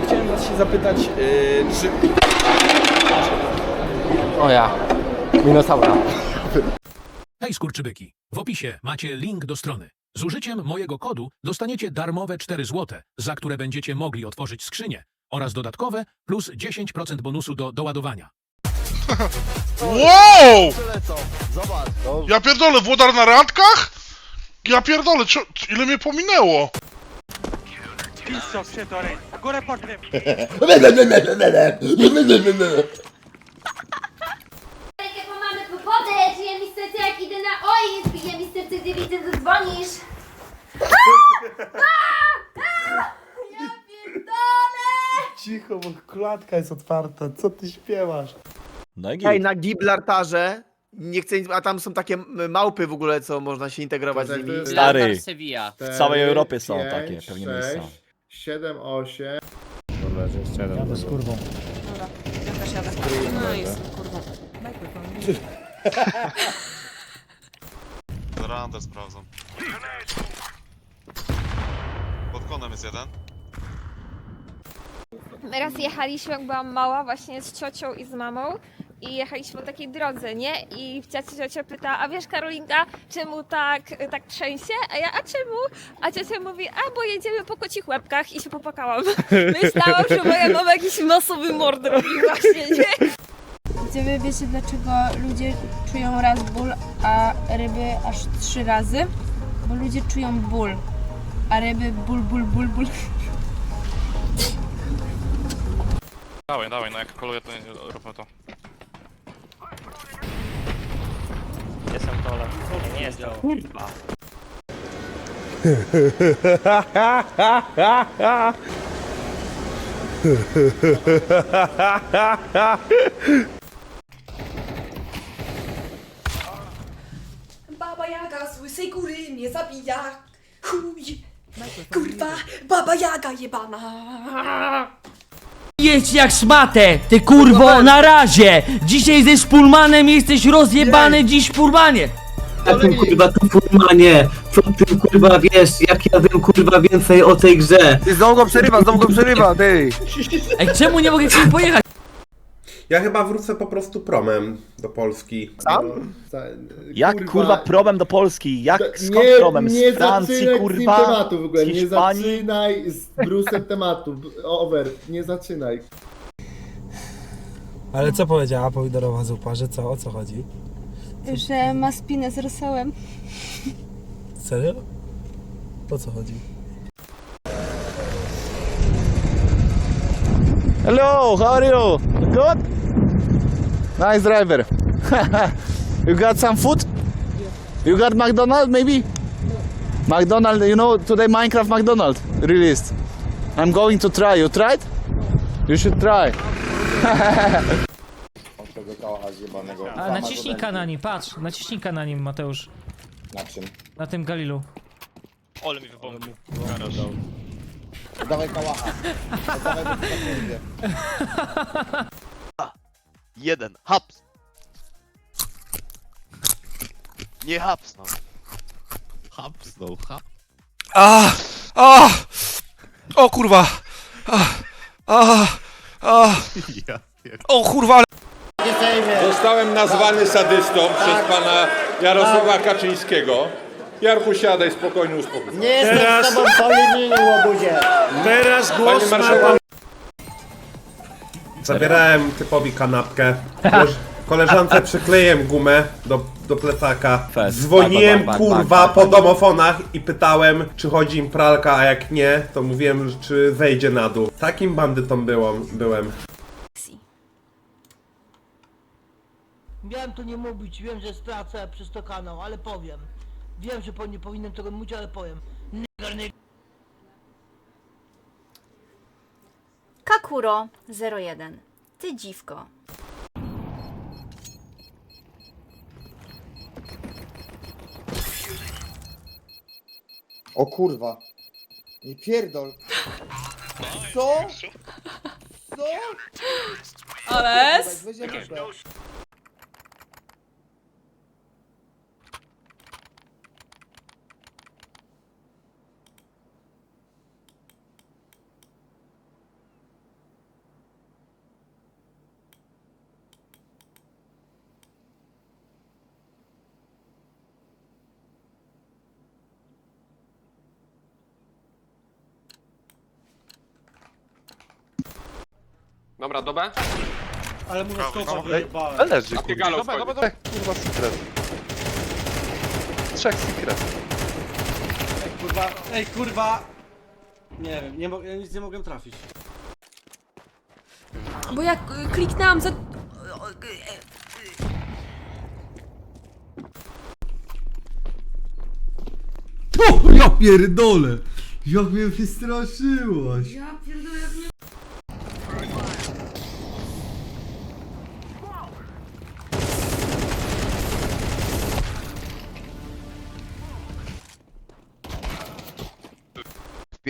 Ja chciałem was się zapytać, yy, czy... O ja. Minosaura. Hej skurczybyki! W opisie macie link do strony. Z użyciem mojego kodu dostaniecie darmowe 4 zł, za które będziecie mogli otworzyć skrzynię oraz dodatkowe plus 10% bonusu do doładowania. Wow! Ja pierdolę, Włodar na randkach? Ja pierdolę, cio- ile mnie pominęło? Jakie mamy kłopoty, czuję mi serce jak idę na ojec, bije mi serce, gdy widzę, że dzwonisz. Ja pierdolę! Cicho, bo klatka jest otwarta. Co ty śpiewasz? No i na Gibraltarze nie chcę, nic- a tam są takie m- małpy w ogóle, co można się integrować z Tak, nimi. to jest- Stary, Sevilla. w całej Europie są takie pewnie miejsca. Sześć, Siedem, osiem. No jest, kurwa. Randę sprawdzam. Pod konem jest jeden. Raz jechaliśmy, jak byłam mała, właśnie z ciocią i z mamą. I jechaliśmy po takiej drodze, nie? I ciocia, ciocia pyta, a wiesz Karolinka, czemu tak, tak trzęsie? A ja, a czemu? A ciocia mówi, a bo jedziemy po kocich łebkach i się popłakałam. Myślałam, że moja mama jakiś masowy mord robi właśnie, nie? Gdzie wy wiecie, dlaczego ludzie czują raz ból, a ryby aż trzy razy? Bo ludzie czują ból, a ryby ból, ból, ból, ból. Dawaj, dawaj, no jak koluje to nie róbmy to. Dole. Nie jestem. Kurwa. Baba Jaga z łysej góry mnie zabija. Chuj. Kurwa, Baba Jaga jebana. Jedź jak szmatę, ty kurwo, na razie! Dzisiaj ze Szpulmanem jesteś rozjebany dziś Szpulmanie! Jakim kurwa tu Szpulmanie? Co ty kurwa wiesz, jak ja wiem kurwa więcej o tej grze? Ty znowu go przerywa, znowu go przerywa, ty! Ej, czemu nie mogę ci pojechać? Ja chyba wrócę po prostu promem do Polski. Sam? Za- Jak kurwa promem do Polski? Jak Da- skąd promem? Z Francji zaczynaj z kurwa? nim tematu w ogóle, Z nie Hiszpanii? zaczynaj z Brusem tematu. B- Over, nie zaczynaj. Ale co powiedziała pomidorowa zupa, że co, o co chodzi? Że ma spinę z rosołem. Serio? O co chodzi? Hello, how are you? Good? Nice driver. you got some food? You got McDonald's maybe? McDonald's, you know, today Minecraft McDonald's released. I'm going to try. You tried? You should try. A naciśnij na nim, patrz, naciśnij na nim Mateusz. Na czym? Na tym Galilu. Ole mi wypomniał. Dawaj kałacha. Dawaj Jeden. Haps. Nie haps, no. Haps, no. Haps. A, a, o kurwa. A, a, a. O kurwa, ale... Zostałem nazwany sadystą przez pana Jarosława Kaczyńskiego. Jarku, siadaj, spokojnie uspokój. Nie jestem z tobą po łobuzie! Teraz głos Panie marszałku, Zabierałem typowi kanapkę. Koleż- Koleżance przykleiłem gumę do, do plecaka. Fest. Dzwoniłem Bak, bak, bak, kurwa bak, po bak. domofonach i pytałem, czy chodzi im pralka, a jak nie, to mówiłem, czy zejdzie na dół. Takim bandytą byłam, byłem. Miałem to nie mówić, wiem, że stracę przez to kanał, ale powiem. Wiem, że po- nie powinienem tego mówić, ale powiem. Kakuro 01. Ty dziwko. O kurwa. Nie pierdol. Co? Co? Ale... Dobra, dobę. Ale mu na skopa Leży, kurwa. Dobra, dobra, dobra. Kurwa secret. Trzech secret. Kurwa, ej kurwa! Nie wiem, nie mo- ja nic nie mogłem trafić. Bo jak y, kliknęłam za... O, ja pierdolę! Jak mnie wystraszyłaś! Ja pierdolę,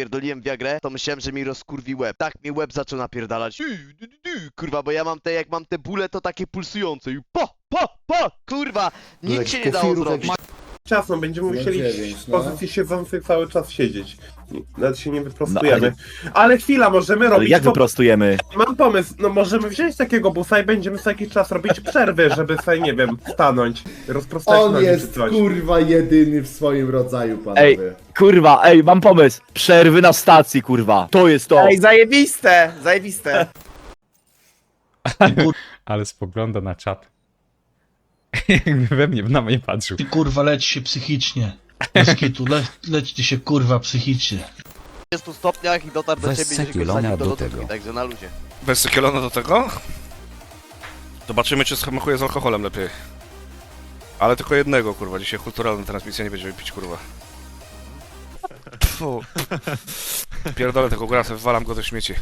Wpierdoliłem Viagrę, to myślałem, że mi rozkurwi łeb. Tak mi łeb zaczął napierdalać. Kurwa, bo ja mam te, jak mam te bóle, to takie pulsujące. I po, po, po! Kurwa, nic się nie dało zrobić. Ciasno, będziemy musieli w pozycji siedzącej cały czas siedzieć. Nawet się nie wyprostujemy. ale... chwila, możemy robić... to- wyprostujemy? Mam pomysł, no możemy wziąć takiego busa i będziemy co jakiś czas robić przerwy, żeby sobie, nie wiem, stanąć, rozprostać nogi czy coś. kurwa jedyny w swoim rodzaju, panowie. Ej, kurwa, ej, mam pomysł. Przerwy na stacji, kurwa. To jest to. Ej, zajebiste, zajebiste. Ale spogląda na czat. Jakby we mnie, na mnie patrzył. Ty kurwa leć się psychicznie. Bez kitu, le, lećcie się kurwa psychicznie. 30 stopniach i dotarł do ciebie go do, do lodówki, także na luzie. Bez kielona do tego? Zobaczymy, czy schemachuje z alkoholem lepiej. Ale tylko jednego, kurwa. Dzisiaj kulturalna transmisja nie będziemy pić, kurwa. Pfu. Pierdolę tego grasa, wywalam go do śmieci.